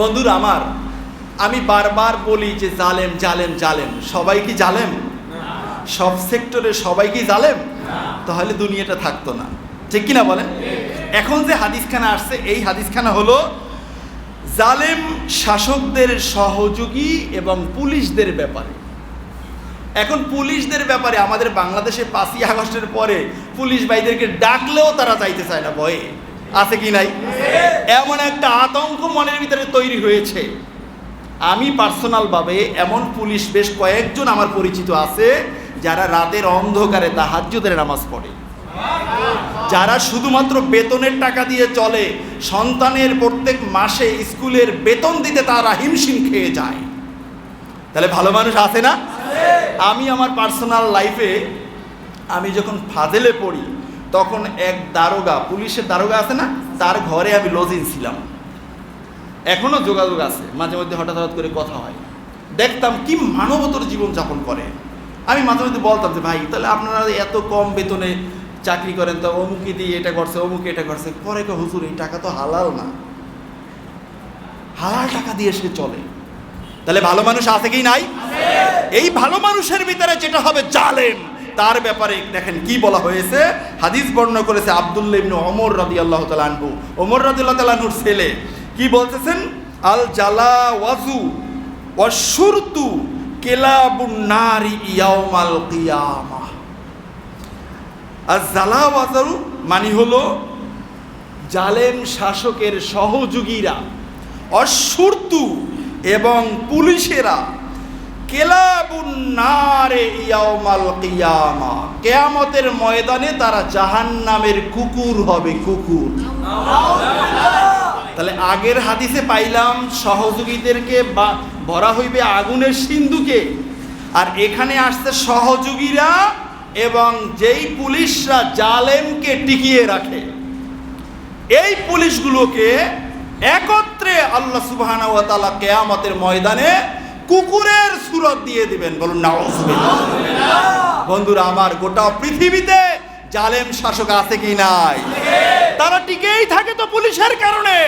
বন্ধুরা আমার, আমি বারবার বলি যে জালেম জালেম জালেম। সবাই কি জালেম? সব সেক্টরে সবাই কি জালেম? তাহলে দুনিয়াটা থাকতো না। ঠিক কিনা বলেন? এখন যে হাদিসখানা আসছে, এই হাদিসখানা হলো, জালেম শাসকদের সহযোগী এবং পুলিশদের ব্যাপারে। এখন পুলিশদের ব্যাপারে আমাদের বাংলাদেশে পাঁচই আগস্টের পরে পুলিশ ভাইদেরকে ডাকলেও তারা যাইতে চায় না, ভয়ে। আছে কি নাই? এমন একটা আতঙ্ক মনের ভিতরে তৈরি হয়েছে। আমি পার্সোনালভাবে এমন পুলিশ বেশ কয়েকজন আমার পরিচিত আছে, যারা রাতের অন্ধকারে তাহাজ্জুদের নামাজ পড়ে। যারা শুধুমাত্র বেতনের টাকা দিয়ে চলে, সন্তানের প্রত্যেক মাসে স্কুলের বেতন দিতে তারা হিমশিম খেয়ে যায়। তাহলে ভালো মানুষ আছে না? আমি আমার পার্সোনাল লাইফে আমি যখন ফাজেলে পড়ি তখন এক দারোগা পুলিশের দারোগা আছে না তার ঘরে আমি লজিং ছিলাম। এখনও যোগাযোগ আছে মাঝে মধ্যে হঠাৎ হঠাৎ করে কথা হয়। দেখতাম কি মানবতর জীবনযাপন করে। আমি মাঝে মধ্যে বলতাম যে ভাই তাহলে আপনারা এত কম বেতনে চাকরি করেন তো অমুকে দিয়ে এটা করছে অমুকে এটা করছে। পরে কে হুজুর এই টাকা তো হালাল না। হালাল টাকা দিয়ে সে চলে। তাহলে ভালো মানুষ আছে কি নাই? এই ভালো মানুষের ভিতরে যেটা হবে জালেম। তার ব্যাপারে দেখেন কি বলা হয়েছে? হাদিস বর্ণনা করেছে ওমর রাদিয়াল্লাহু তাআলা আনহু। ওমর রাদিয়াল্লাহু তাআলা আনহুর ছেলে। কি বলতেছেন? আল জালা ওয়াজু ওয়াশুরতু কেলাবুন নারি ইয়াউমাল কিয়ামা। আর জালা ওয়াজারু মানে হলো জালেম শাসকের সহযোগীরা, অশুর্তু এবং পুলিশেরা কেয়ামতের ময়দানে তারা জাহান্নামের কুকুর হবে কুকুর। তাহলে আগের হাদিসে পাইলাম, সহযোগীদেরকে ভরা হইবে আগুনের সিন্ধুকে। আর এখানে আসছে সহযোগীরা এবং যেই পুলিশরা জালেমকে টিকিয়ে রাখে। এই পুলিশগুলোকে একত্রে আল্লাহ তাআলা কিয়ামতের ময়দানে কুকুরের সুরত দিয়ে দিবেন বলুন নাউজুবিল্লাহ। বন্ধুরা আমার গোটা পৃথিবীতে জালেম শাসক আছে কি নাই? তারা টিকেই থাকে তো পুলিশের কারণে।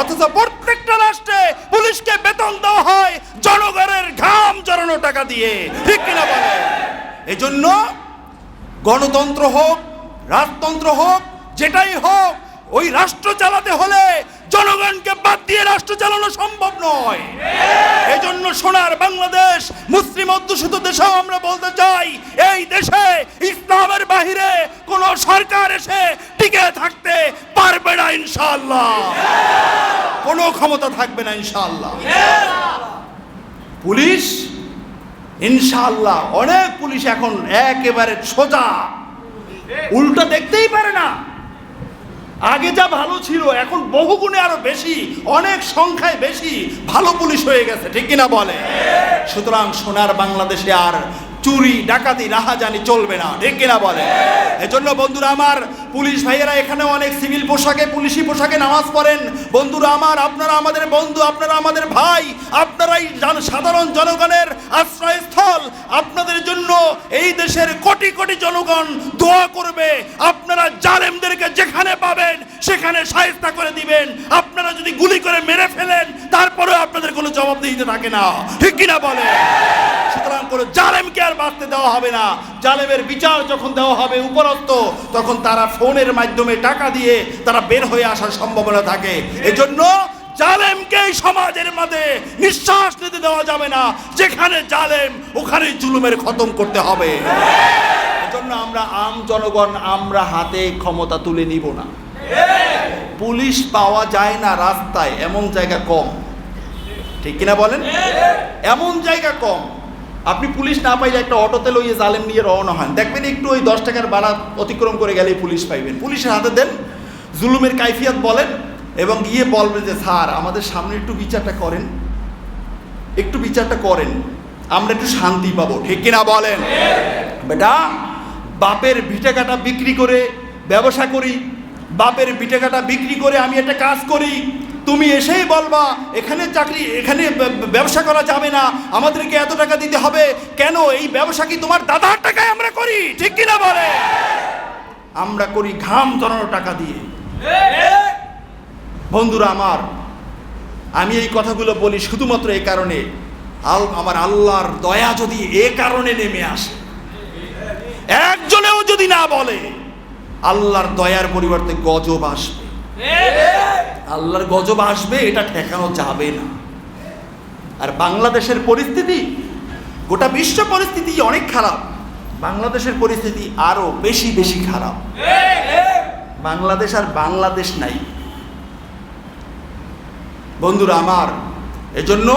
অথচ প্রত্যেকটা রাষ্ট্রে পুলিশকে বেতন দেওয়া হয় জনগণের ঘাম জড়ানো টাকা দিয়ে। ঠিক কিনা বলে এজন্য গণতন্ত্র হোক রাজতন্ত্র হোক যেটাই হোক ওই রাষ্ট্র চালাতে হলে জনগণকে বাদ দিয়ে রাষ্ট্র চালানো সম্ভব নয়। এজন্য সোনার বাংলাদেশ, মুসলিম অধ্যুষিত দেশেও আমরা বলতে চাই, এই দেশে ইসলামের বাহিরে কোন সরকার এসে টিকে থাকতে পারবে না ইনশাআল্লাহ। কোনো ক্ষমতা থাকবে না ইনশাআল্লাহ। পুলিশ? ইনশাআল্লাহ, অনেক পুলিশ এখন একেবারে সোজা। উল্টো দেখতেই পারে না। আগে যা ভালো ছিল, এখন বহু গুণে আরও বেশি, অনেক সংখ্যায় বেশি। ভালো পুলিশ হয়ে গেছে, ঠিক কিনা বলে? সুতরাং সোনার বাংলাদেশে আর চুরি, ডাকাতি, রাহাজানি চলবে না। ঠিক কিনা বলে? এজন্য বন্ধুরা আমার পুলিশ ভাইয়েরা এখানে অনেক সিভিল পোশাকে, পুলিশি পোশাকে নামাজ পড়েন। বন্ধুরা আমার, আপনারা আমাদের বন্ধু, আপনারা আমাদের ভাই, আপনারাই সাধারণ জনগণের আশ্রয়স্থল। আপনাদের জন্য এই দেশের কোটি কোটি জনগণ দোয়া করবে। আপনারা জালেমদেরকে যেখানে পাবেন, সেখানে সাহেস্তা করে দিবেন। আপনারা যদি গুলি করে মেরে ফেলেন, তারপরেও আপনাদের কোনো জবাব দিতে থাকে না। ঠিক কিনা বলে? সুতরাং কোনো জালেমকে বাঁচতে দেওয়া হবে না। জালেমের বিচার যখন দেওয়া হবে উপরত্ব তখন তারা ফোনের মাধ্যমে টাকা দিয়ে তারা বের হয়ে আসার সম্ভাবনা থাকে। এজন্য জালেমকে সমাজের মাঝে নিঃশ্বাস নিতে দেওয়া যাবে না। যেখানে জালেম ওখানে জুলুমের খতম করতে হবে। এজন্য আমরা আম জনগণ, আমরা হাতে ক্ষমতা তুলে নিব না। পুলিশ পাওয়া যায় না রাস্তায়, এমন জায়গা কম। ঠিক কিনা বলেন? এমন জায়গা কম আপনি পুলিশ না পাইলে একটা অটোতে লইয়ে জালেম নিয়ে রওনা হন। দেখবেন একটু ওই দশ টাকার বাড়া অতিক্রম করে গেলেই পুলিশ পাইবেন। পুলিশের হাতে দেন, জুলুমের কাইফিয়াত বলেন এবং গিয়ে বলবেন যে, স্যার, আমাদের সামনে একটু বিচারটা করেন। একটু বিচারটা করেন, আমরা একটু শান্তি পাবো, ঠিক কিনা বলেন? বেটা, বাপের ভিটাকাটা বিক্রি করে ব্যবসা করি, বাপের ভিটাকাটা বিক্রি করে আমি একটা কাজ করি। তুমি এসেই বলবা, এখানে চাকরি, এখানে ব্যবসা করা যাবে না, আমাদেরকে এত টাকা দিতে হবে, কেন? এই ব্যবসা কি তোমার দাদার টাকায় আমরা করি? ঠিক কিনা বলে? আমরা করি ঘাম জড়ানো টাকা দিয়ে। বন্ধুরা আমার, আমি এই কথাগুলো বলি শুধুমাত্র এই কারণে। আল, আমার আল্লাহর দয়া যদি এ কারণে নেমে আসে। একজনেও যদি না বলে, আল্লাহর দয়ার পরিবর্তে গজব আসবে। আল্লাহর গজব আসবে এটা ঠেকানো যাবে না। আর বাংলাদেশের পরিস্থিতি গোটা বিশ্ব পরিস্থিতি অনেক খারাপ। বাংলাদেশের পরিস্থিতি আরও বেশি বেশি খারাপ। বাংলাদেশ আর বাংলাদেশ নাই। বন্ধুরা আমার এজন্য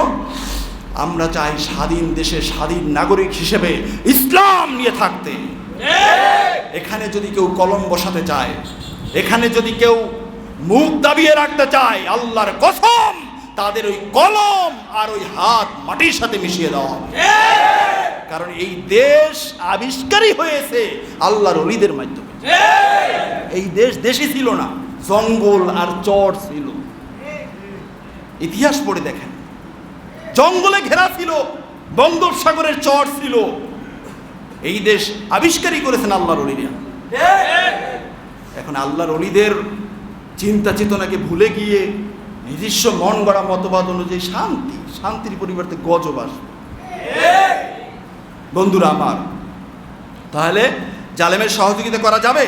আমরা চাই স্বাধীন দেশে স্বাধীন নাগরিক হিসেবে ইসলাম নিয়ে থাকতে। এখানে যদি কেউ কলম বসাতে চায় এখানে যদি কেউ মুখ দাবিয়ে রাখতে চায়, আল্লাহর কসম, তাদের ওই কলম আর ওই হাত মাটির সাথে মিশিয়ে দেওয়া হবে। কারণ এই দেশ আবিষ্কারই হয়েছে আল্লাহর অলিদের মাধ্যমে। এই দেশ দেশই ছিল না, জঙ্গল আর চর ছিল। ইতিহাস পড়ে দেখেন। জঙ্গলে ঘেরা ছিল বঙ্গোপসাগরের চর ছিল। এই দেশ আবিষ্কারই করেছেন আল্লাহর অলিরা এখন আল্লাহর অলিদের চিন্তা চেতনাকে ভুলে গিয়ে নিজস্ব মন গড়া মতবাদ অনুযায়ী শান্তি, শান্তির পরিবর্তে গজব বন্ধুরা আমার, তাহলে জালেমের সহযোগিতা করা যাবে?